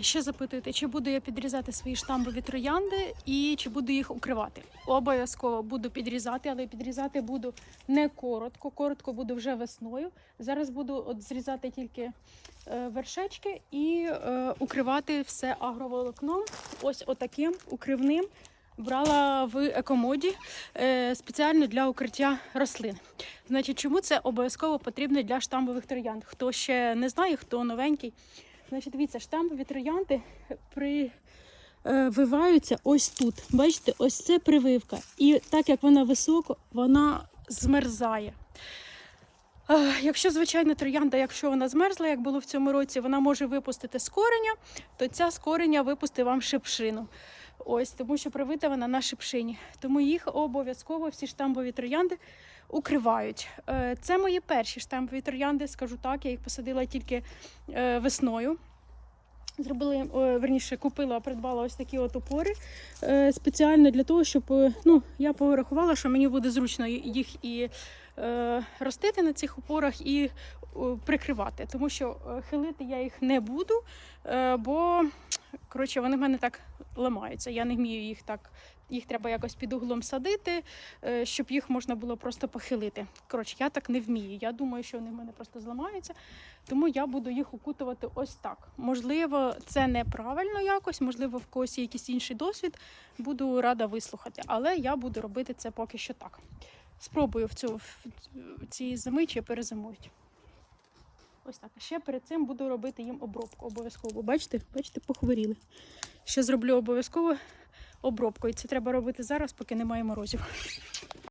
Ще запитуєте, чи буду я підрізати свої штамбові троянди і чи буду їх укривати. Обов'язково буду підрізати, але підрізати буду не коротко. Коротко буду вже весною. Зараз буду от зрізати тільки е, вершечки і е, укривати все агроволокном. Ось отаким укривним. Брала в екомоді е, спеціально для укриття рослин. Значить, чому це обов'язково потрібно для штамбових троянд? Хто ще не знає, хто новенький. Значить, дивіться, штампові троянди прививаються ось тут. Бачите, ось це прививка. І так як вона високо, вона змерзає. Е, Якщо звичайна троянда, якщо вона змерзла, як було в цьому році, вона може випустити з кореня, то ця з кореня випустить вам шипшину. Ось, тому що привита вона на шипшині. Тому їх обов'язково всі штамбові троянди укривають. Е, Це мої перші штамбові троянди, скажу так. Я їх посадила тільки е, весною. Зробили, верніше, купила, придбала ось такі от опори е, спеціально для того, щоб е, ну, я порахувала, що мені буде зручно їх і е, ростити на цих опорах, і прикривати. Тому що е, хилити я їх не буду, е, бо коротше, вони в мене так ламаються. Я не вмію їх так. Їх треба якось під углом садити, е, щоб їх можна було просто похилити. Коротше, я так не вмію. Я думаю, що вони в мене просто зламаються. Тому я буду їх укутувати ось так. Можливо, це неправильно якось, можливо, в когось є якийсь інший досвід. Буду рада вислухати, але я буду робити це поки що так. Спробую в цю в ці зими чи перезимують. Ось так. Ще перед цим буду робити їм обробку обов'язково. Бачите, бачите, похворіли. Ще зроблю обов'язково обробку. І це треба робити зараз, поки немає морозів.